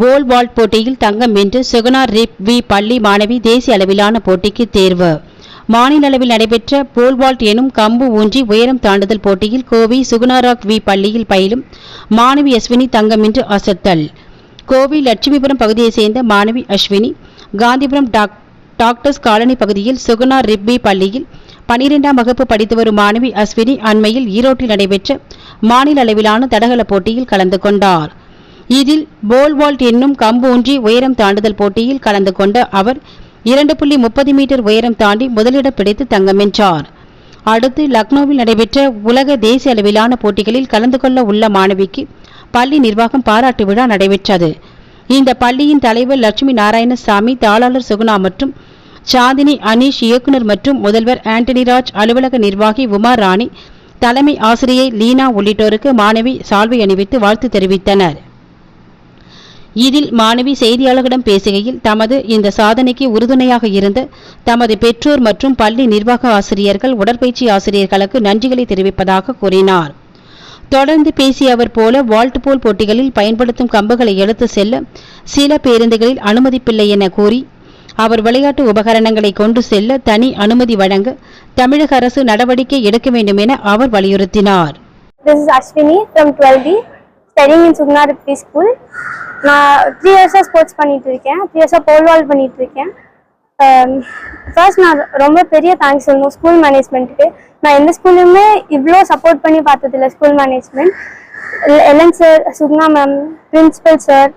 போல் Walt போட்டியில் தங்கம் வென்று Suguna rib we பள்ளி மாணவி தேசிய அளவிலான போட்டிக்கு தேர்வு. மாநில அளவில் நடைபெற்ற போல் வால்ட் எனும் கம்பு ஊன்றி உயரம் தாண்டுதல் போட்டியில் கோவை சுகுணாராக் வி பள்ளியில் பயிலும் மாணவி அஸ்வினி தங்கம் வென்று அசத்தல். கோவை லட்சுமிபுரம் பகுதியைச் சேர்ந்த மாணவி Ashwini Gandhipuram doc doctors colony பகுதியில் சுகுணா ரிப்பி பள்ளியில் பனிரெண்டாம் வகுப்பு படித்து வரும் மாணவி அஸ்வினி அண்மையில் ஈரோட்டில் நடைபெற்ற மாநில அளவிலான தடகள போட்டியில் கலந்து கொண்டார். இதில் போல் வால்ட் என்னும் கம்பு ஒன்றி உயரம் தாண்டுதல் போட்டியில் கலந்து கொண்ட அவர் இரண்டு புள்ளி முப்பது மீட்டர் உயரம் தாண்டி முதலிடம் பிடித்து தங்கம் வென்றார். அடுத்து லக்னோவில் நடைபெற்ற உலக தேசிய அளவிலான போட்டிகளில் கலந்து கொள்ள உள்ள மாணவிக்கு பள்ளி நிர்வாகம் பாராட்டு விழா நடைபெற்றது. இந்த பள்ளியின் தலைவர் லட்சுமி நாராயணசாமி தாளாளர் சுகுணா மற்றும் சாந்தினி அனீஷ் இயக்குனர் மற்றும் முதல்வர் ஆண்டனி ராஜ் அலுவலக நிர்வாகி உமா ராணி தலைமை ஆசிரியை லீனா உள்ளிட்டோருக்கு மாணவி சால்வை அணிவித்து வாழ்த்து தெரிவித்தனர். இதில் மாணவி செய்தியாளர்களிடம் பேசுகையில் தமது இந்த சாதனைக்கு உறுதுணையாக இருந்த தமது பெற்றோர் மற்றும் பள்ளி நிர்வாக ஆசிரியர்கள் உடற்பயிற்சி ஆசிரியர்களுக்கு நன்றிகளை தெரிவிப்பதாக கூறினார் தொடர்ந்து பேசிய அவர் போல வால்ட் போல் போட்டிகளில் பயன்படுத்தும் கம்புகளை எடுத்து செல்ல சில பேருந்துகளில் அனுமதிப்பில்லை என கூறி அவர் விளையாட்டு உபகரணங்களை கொண்டு செல்ல தனி அனுமதி வழங்க தமிழக அரசு நடவடிக்கை எடுக்க வேண்டும் என அவர் வலியுறுத்தினார் This is Ashwini from 12B, studying in Sugna School. நான் த்ரீ இயர்ஸாக ஸ்போர்ட்ஸ் பண்ணிட்டு இருக்கேன் த்ரீ இயர்ஸாக போல் வால் பண்ணிட்டு இருக்கேன் ஃபர்ஸ்ட் um, நான் ரொம்ப பெரிய தேங்க்ஸ் சொல்லணும் ஸ்கூல் மேனேஜ்மெண்ட்டுக்கு நான் எந்த ஸ்கூல்லையுமே இவ்வளோ சப்போர்ட் பண்ணி பார்த்ததில்ல school management Ellen sir Sugna ma'am principal sir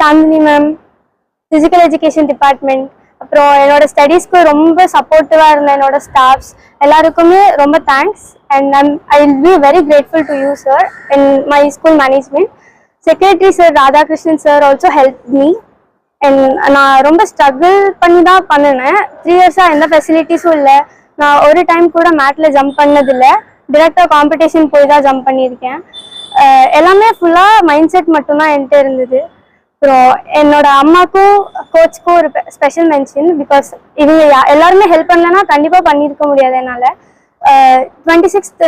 Chandini ma'am physical education department அப்புறம் என்னோட ஸ்டடீஸ்க்கு ரொம்ப சப்போர்ட்டிவாக இருந்த என்னோட ஸ்டாஃப்ஸ் எல்லாருக்குமே ரொம்ப thanks and I'm I will be very grateful to you sir and my school management secretary sir Radhakrishnan sir also help me and நான் ரொம்ப ஸ்ட்ரகிள் பண்ணி தான் பண்ணினேன் த்ரீ இயர்ஸாக எந்த ஃபெசிலிட்டிஸும் இல்லை. நான் ஒரு டைம் கூட மேட்டில் ஜம்ப் பண்ணதில்லை. டிரெக்டாக காம்படிஷன் போய் தான் ஜம்ப் பண்ணியிருக்கேன். எல்லாமே ஃபுல்லாக மைண்ட் செட் மட்டும்தான் என்கிட்ட இருந்தது. அப்புறம் என்னோட அம்மாக்கும் கோச்சுக்கும் ஒரு ஸ்பெஷல் மென்ஷன் பிகாஸ் இவங்க யா- எல்லாருமே ஹெல்ப் பண்ணலன்னா கண்டிப்பாக பண்ணியிருக்க முடியாது என்னால். Twenty sixth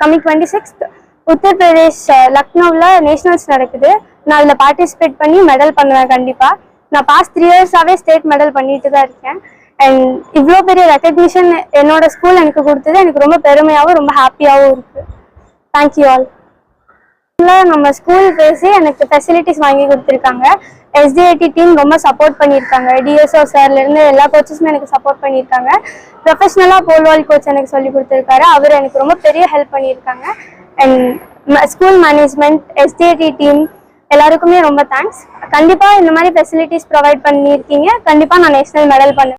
coming twenty sixth Uttar Pradesh லக்னோவில் நேஷனல்ஸ் நடக்குது. நான் அதில் பார்ட்டிசிபேட் பண்ணி மெடல் பண்ணுவேன் கண்டிப்பாக நான் பாஸ்ட் த்ரீ இயர்ஸாகவே ஸ்டேட் மெடல் பண்ணிட்டு தான் இருக்கேன். அண்ட் இவ்வளோ பெரிய ரெக்கக்னிஷன் என்னோட ஸ்கூல் எனக்கு கொடுத்தது. எனக்கு ரொம்ப பெருமையாகவும் ரொம்ப ஹாப்பியாகவும் இருக்குது தேங்க்யூ ஆல் நம்ம ஸ்கூல் பேசி எனக்கு ஃபெசிலிட்டிஸ் வாங்கி கொடுத்துருக்காங்க. எஸ்டிஐடி டீம் ரொம்ப சப்போர்ட் பண்ணியிருக்காங்க. டிஎஸ்ஓ சார்லேருந்து எல்லா கோச்சஸுமே எனக்கு சப்போர்ட் பண்ணியிருக்காங்க. ப்ரொஃபஷ்னலாக போல்வால் கோச் எனக்கு சொல்லி கொடுத்துருக்காரு. அவர் எனக்கு ரொம்ப பெரிய ஹெல்ப் பண்ணியிருக்காங்க. And school management STID team எல்லாருக்குமே ரொம்ப தேங்க்ஸ் கண்டிப்பாக இந்த மாதிரி ஃபெசிலிட்டிஸ் ப்ரொவைட் பண்ணியிருக்கீங்க. கண்டிப்பாக நான் நேஷனல் மெடல் பண்ணேன்